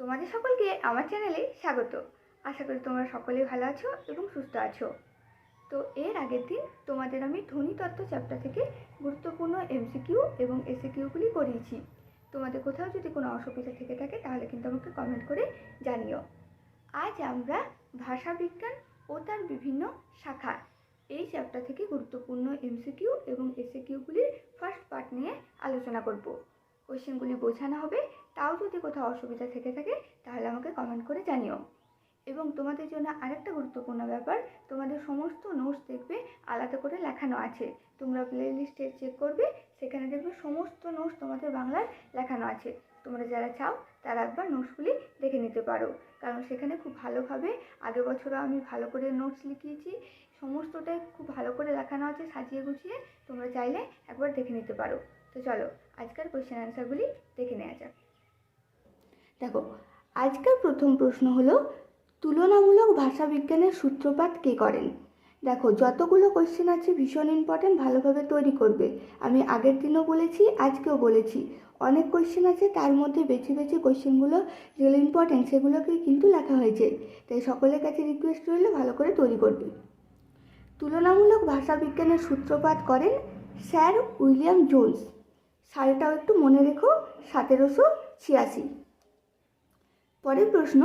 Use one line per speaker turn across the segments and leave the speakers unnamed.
তোমাদের সকলকে আমার চ্যানেলে স্বাগত। আশা করি তোমরা সকলেই ভালো আছো এবং সুস্থ আছো। তো এর আগের দিন তোমাদের আমি ধ্বনিতত্ত্ব চ্যাপ্টার থেকে গুরুত্বপূর্ণ এমসিকিউ এবং এসিকিউগুলি করিয়েছি। তোমাদের কোথাও যদি কোনো অসুবিধা থেকে থাকে তাহলে কিন্তু আমাকে কমেন্ট করে জানিও। আজ আমরা ভাষাবিজ্ঞান ও তার বিভিন্ন শাখা এই চ্যাপ্টার থেকে গুরুত্বপূর্ণ এমসিকিউ এবং এসিকিউগুলির ফার্স্ট পার্ট নিয়ে আলোচনা করব। কোয়েশ্চেনগুলি বোঝানো হবে, তাও যদি কোথাও অসুবিধা থেকে থাকে, তাহলে আমাকে কমেন্ট করে জানিও। এবং তোমাদের জন্য আরেকটা গুরুত্বপূর্ণ ব্যাপার, তোমাদের সমস্ত নোটস দেখবে, আলাদা করে লেখানো আছে। তোমরা প্লে লিস্টে চেক করবে, সেখানে দেখবে সমস্ত নোটস তোমাদের বাংলার লেখানো আছে। তোমরা যারা চাও, তারা একবার নোটসগুলি দেখে নিতে পারো। কারণ সেখানে খুব ভালোভাবে, আগের বছরও আমি ভালো করে নোটস লিখিয়েছি, সমস্তটাই খুব ভালো করে লেখানো আছে, সাজিয়ে গুছিয়ে তোমরা চাইলে একবার দেখে নিতে পারো। তো চলো, আজকের কোয়েশ্চেন অ্যান্সারগুলি দেখে নেওয়া যাক। দেখো, আজকের প্রথম প্রশ্ন হলো, তুলনামূলক ভাষাবিজ্ঞানের সূত্রপাত কে করেন? দেখো, যতগুলো কোয়েশ্চেন আছে ভীষণ ইম্পর্ট্যান্ট ভালোভাবে তৈরি করবে। আমি আগের দিনও বলেছি, আজকেও বলেছি। অনেক কোয়েশ্চেন আছে, তার মধ্যে বেছে বেছে কোয়েশ্চেনগুলো যেগুলো ইম্পর্ট্যান্ট সেগুলোকে কিন্তু লেখা হয়েছে। তাই সকলের কাছে রিকোয়েস্ট রইলে, ভালো করে তৈরি করবে। তুলনামূলক ভাষাবিজ্ঞানের সূত্রপাত করেন স্যার উইলিয়াম জোন্স। সালটাও একটু মনে রেখো, সতেরোশো ছিয়াশি। পরের প্রশ্ন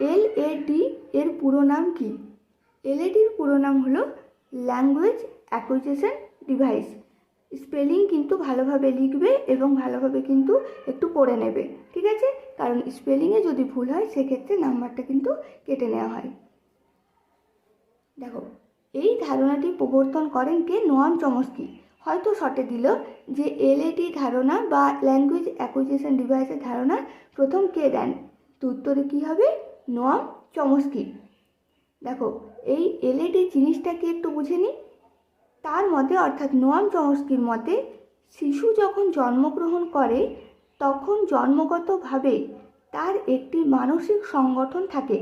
এল এ ডি এর পুরো নাম কি? এল এডির পুরো নাম হলো ল্যাঙ্গুয়েজ অ্যাকুইজিশন ডিভাইস স্পেলিং কিন্তু ভালোভাবে লিখবে এবং ভালোভাবে কিন্তু একটু পড়ে নেবে, ঠিক আছে? কারণ স্পেলিংয়ে যদি ভুল হয়, সেক্ষেত্রে নাম্বারটা কিন্তু কেটে নেওয়া হয়। দেখো, এই ধারণাটি প্রবর্তন করেন কে? Noam Chomsky. হয়তো শর্টে দিল যে এলএডি ধারণা বা ল্যাঙ্গুয়েজ অ্যাকুইজিশন ডিভাইসের ধারণা প্রথম কে দেন? তো উত্তরে কী হবে? Noam Chomsky. দেখো, এই এলএডি জিনিসটাকে একটু বুঝে নিই তার মতে, অর্থাৎ নোয়াম চমস্কির মতে, শিশু যখন জন্মগ্রহণ করে, তখন জন্মগতভাবে তার একটি মানসিক সংগঠন থাকে,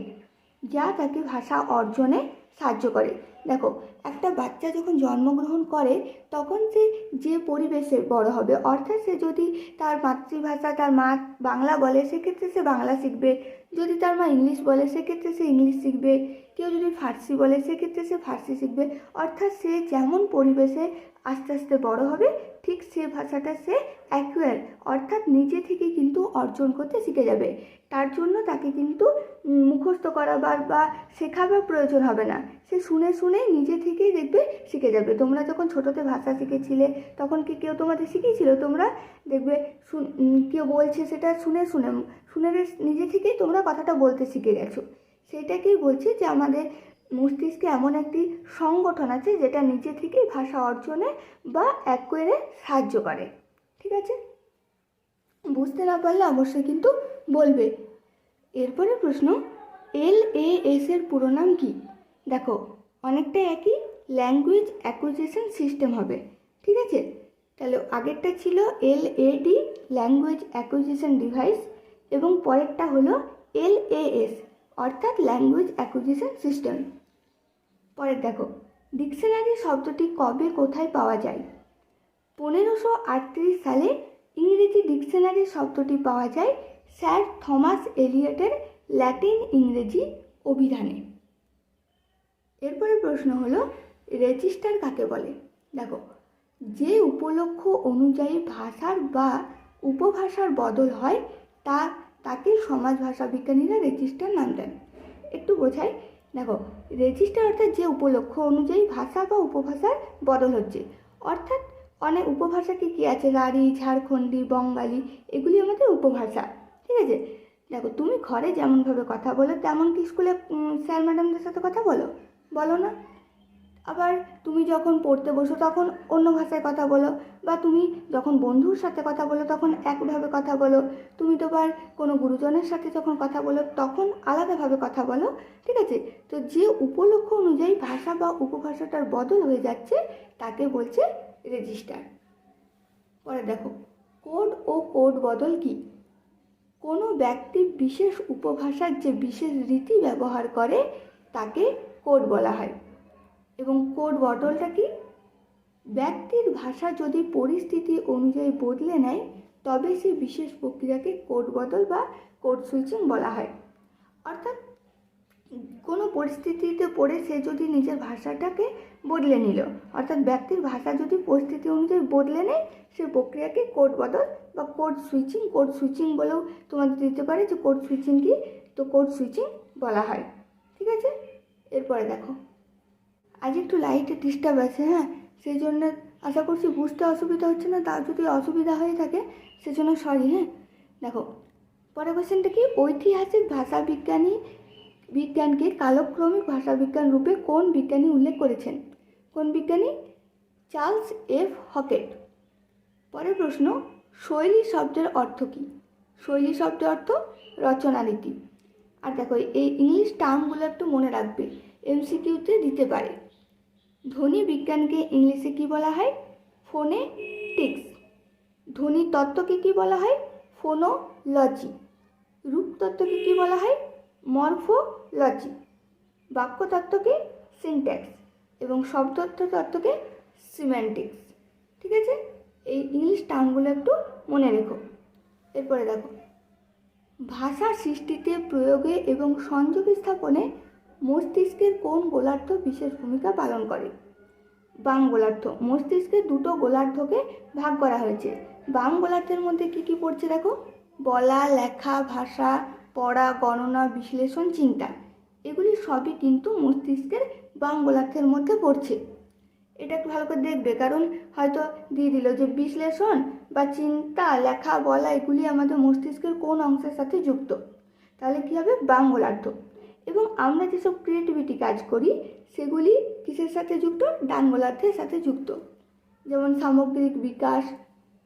যা তাকে ভাষা অর্জনে সাহায্য করে। দেখো, একটা বাচ্চা যখন জন্মগ্রহণ করে, তখন সে যে পরিবেশে বড় হবে, অর্থাৎ সে যদি তার মাতৃভাষা, তার মা বাংলা বলে, সেক্ষেত্রে সে বাংলা শিখবে। যদি তার মা ইংলিশ বলে, সেক্ষেত্রে সে ইংলিশ শিখবে। কেউ যদি ফার্সি বলে, সেক্ষেত্রে সে ফার্সি শিখবে। অর্থাৎ সে যেমন পরিবেশে আস্তে আস্তে বড় হবে, ঠিক সে ভাষাটা সে অ্যাকুয়ার, অর্থাৎ নিজে থেকে কিন্তু অর্জন করতে শিখে যাবে। তার জন্য তাকে কিন্তু মুখস্থ করাবার বা শেখাবার প্রয়োজন হবে না। সে শুনে শুনে নিজে থেকেই দেখবে শিখে যাবে। তোমরা যখন ছোটোতে ভাষা শিখেছিলে, তখন কি কেউ তোমাদের শিখিয়েছিল? তোমরা দেখবে কেউ বলছে সেটা শুনে শুনে শুনে নিজে থেকেই তোমরা কথাটা বলতে শিখে গেছো। সেটাকেই বলছি যে আমাদের মস্তিষ্কে এমন একটি সংগঠন আছে যেটা নিজে থেকেই ভাষা অর্জনে বা এক করে সাহায্য করে। ঠিক আছে? বুঝতে না পারলে অবশ্যই কিন্তু বলবে। এরপরে প্রশ্ন, এল এ এস এর পুরো নাম কি? দেখো অনেকটা একই, ল্যাঙ্গুয়েজ অ্যাকুইজিশন সিস্টেম হবে, ঠিক আছে? তাহলে আগেরটা ছিল L A D, language acquisition device, এবং পরেরটা হলো এল এ এস, অর্থাৎ ল্যাঙ্গুয়েজ অ্যাকুইজিশন সিস্টেম। পরের দেখো ডিকশনারি শব্দটি কবে কোথায় পাওয়া যায়? পনেরোশো সালে ইংরেজি ডিকশনারি শব্দটি পাওয়া যায় স্যার থমাস এলিয়টের ল্যাটিন ইংরেজি অভিধানে। এরপরে প্রশ্ন হলো, রেজিস্টার কাকে বলে? দেখো, যে উপলক্ষ অনুযায়ী ভাষার বা উপভাষার বদল হয়, তা তাকে সমাজ ভাষা বিজ্ঞানীরা রেজিস্টার নাম দেন। একটু বোঝাই, দেখো, রেজিস্টার অর্থাৎ যে উপলক্ষ অনুযায়ী ভাষা বা উপভাষার বদল হচ্ছে, অর্থাৎ অনেক উপভাষা কী কী আছে? রাঢ়ী ঝাড়খণ্ডী, বঙ্গালী, এগুলি আমাদের উপভাষা। ঠিক আছে? দেখো, তুমি ঘরে যেমনভাবে কথা বলো তেমন কি স্কুলে স্যার ম্যাডামদের সাথে কথা বলো। বলো না? আবার তুমি যখন পড়তে বসো, তখন অন্য ভাষায় কথা বলো, বা তুমি যখন বন্ধুর সাথে কথা বলো, তখন একভাবে কথা বলো। তুমি তো আবার কোনো গুরুজনের সাথে যখন কথা বলো, তখন আলাদাভাবে কথা বলো। ঠিক আছে? তো যে উপলক্ষ অনুযায়ী ভাষা বা উপভাষাটার বদল হয়ে যাচ্ছে, তাকে বলছে রেজিস্টার পরে দেখো, কোড ও কোড বদল কি? কোনো ব্যক্তি বিশেষ উপভাষার যে বিশেষ রীতি ব্যবহার করে, তাকে কোড বলা হয়। এবং কোড বদলটা কি? ব্যক্তির ভাষা যদি পরিস্থিতি অনুযায়ী বদলে নেয়, তবে সেই বিশেষ প্রক্রিয়াকে কোড বদল বা কোড সুইচিং বলা হয়। অর্থাৎ কোনো পরিস্থিতিতে পড়ে সে যদি নিজের ভাষাটাকে বদলে নিল, অর্থাৎ ব্যক্তির ভাষা যদি পরিস্থিতি অনুযায়ী বদলে নেয়, সে প্রক্রিয়াকে কোড বদল বা কোড সুইচিং কোড সুইচিং বলেও তোমাদের দিতে পারে যে কোড সুইচিং কি? তো কোড সুইচিং বলা হয়। ঠিক আছে? এরপরে দেখো। আজ একটু লাইটে ডিস্টার্ব আছে হ্যাঁ? সেই জন্য আশা করছি বুঝতে অসুবিধা হচ্ছে না তার যদি অসুবিধা হয়ে থাকে, সেজন্য সরি হ্যাঁ? দেখো, পরের কোশ্চেনটা কি? ঐতিহাসিক ভাষা বিজ্ঞানী বিজ্ঞানকে কালক্রমিক ভাষাবিজ্ঞান রূপে কোন বিজ্ঞানী উল্লেখ করেছেন? কোন বিজ্ঞানী? Charles F Hockett. পরের প্রশ্ন, শৈলী শব্দের অর্থ কী? শৈলী শব্দের অর্থ রচনারীতি আর দেখো, এই ইংলিশ টার্মগুলো একটু মনে রাখবে, এমসিকিউতে দিতে পারে। ধ্বনি বিজ্ঞানকে ইংলিশে কি বলা হয়? ফোনে টিক্স ধ্বনি তত্ত্বকে কি বলা হয়? ফোনোলজি। রূপতত্ত্বকে কি বলা হয়? মরফোলজি, বাক্যতত্ত্বকে সিনট্যাক্স এবং শব্দত্ব তত্ত্বকে সিমেন্টিক্স ঠিক আছে? এই ইংলিশ টার্মগুলো একটু মনে রেখো। এরপরে দেখো। ভাষা সৃষ্টিতে প্রয়োগে এবং সংযোগ স্থাপনে মস্তিষ্কের কোন গোলার্ধ বিশেষ ভূমিকা পালন করে? বাম গোলার্ধ। মস্তিষ্কের দুটো গোলার্ধকে ভাগ করা হয়েছে। বাম গোলার্ধের মধ্যে কি কি পড়ছে দেখো? বলা, লেখা, ভাষা পড়া, গণনা, বিশ্লেষণ, চিন্তা। এগুলি সবই কিন্তু মস্তিষ্কের বাম গোলার্ধের মধ্যে পড়ছে। এটা একটু ভালো করে দেখবে, কারণ হয়তো দিয়ে দিল যে বিশ্লেষণ বা চিন্তা, লেখা, বলা, এগুলি আমাদের মস্তিষ্কের কোন অংশের সাথে যুক্ত। তাহলে কী হবে? বাম গোলার্ধ এবং আমরা যেসব ক্রিয়েটিভিটি কাজ করি, সেগুলি কিসের সাথে যুক্ত? ডান গোলার্ধের সাথে যুক্ত। যেমন সামগ্রিক বিকাশ,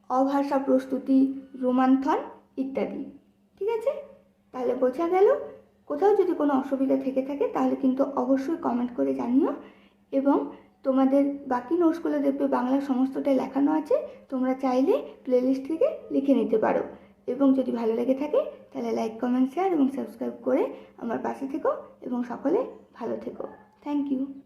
অভাষা প্রস্তুতি, রোমান্থন, ইত্যাদি। ঠিক আছে? তাহলে বোঝা গেল, কোথাও যদি কোনো অসুবিধা থেকে থাকে তাহলে কিন্তু অবশ্যই কমেন্ট করে জানিও। এবং তোমাদের বাকি নোটসগুলো দেখবে, বাংলা সমস্তটাই লেখানো আছে, তোমরা চাইলে প্লেলিস্ট থেকে লিখে নিতে পারো। এবং যদি ভালো লেগে থাকে, তাহলে লাইক কমেন্ট শেয়ার এবং সাবস্ক্রাইব করে আমার পাশে থেকো এবং সকলে ভালো থেকো। Thank you